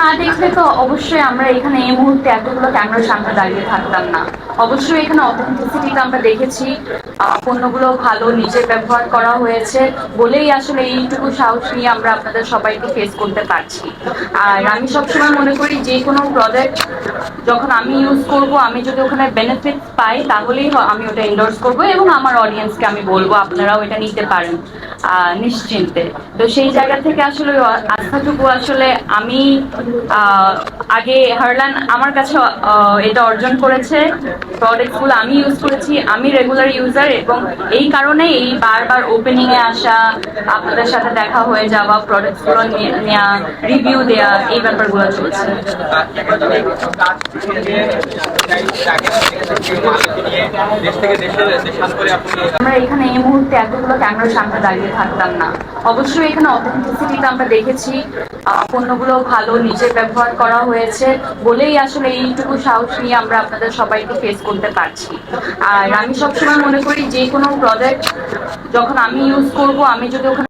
না দেখলে তো অবশ্যই আমরা এখানে এই মুহূর্তে এতগুলো ক্যামেরার সামনে দাঁড়িয়ে থাকতাম না। অবশ্যই এখানে অথেন্টিসিটিটা আমরা দেখেছি। পণ্যগুলো ভালো নিজে ব্যবহার করা হয়েছে বলেই আসলে এইটুকু সাহস নিয়ে আমরা আপনাদের সবাইকে ফেস করতে পারছি। আর আমি সবসময় মনে করি যে কোনো প্রোডাক্ট যখন আমি ইউজ করব, আমি যদি ওখানে বেনিফিট পাই, তাহলেই আমি ওটা এন্ডোর্স করব এবং আমার অডিয়েন্সকে আমি বলব, আপনারাও এটা নিতে পারেন নিশ্চিন্তে। তো সেই জায়গা থেকে আসলে আস্থাটুকু আসলে আমি আগে হারলান, আমার কাছে এটা অর্জন করেছে। প্রোডাক্টগুলো আমি ইউজ করেছি, আমি রেগুলার ইউজার এবং এই কারণে এই বারবার ওপেনিং এ আসা, আপনাদের সাথে দেখা হয়ে যাওয়া প্রোডাক্টগুলো নেওয়া রিভিউ দেওয়া এই ব্যাপারগুলো চলছে। আমরা এখানে এই মুহূর্তে এতগুলো ক্যামেরার সামনে দাঁড়িয়ে থাকতাম না। অবশ্যই এখানে আমরা দেখেছি। পণ্যগুলো ভালো, নিজে ব্যবহার করা হয়েছে বলেই আসলে এইটুকু সাহস নিয়ে আমরা আপনাদের সবাইকে ফেস করতে পারছি। আর আমি সবসময় মনে করি যে কোনো প্রোডাক্ট যখন আমি ইউজ করব, আমি যদি ওখানে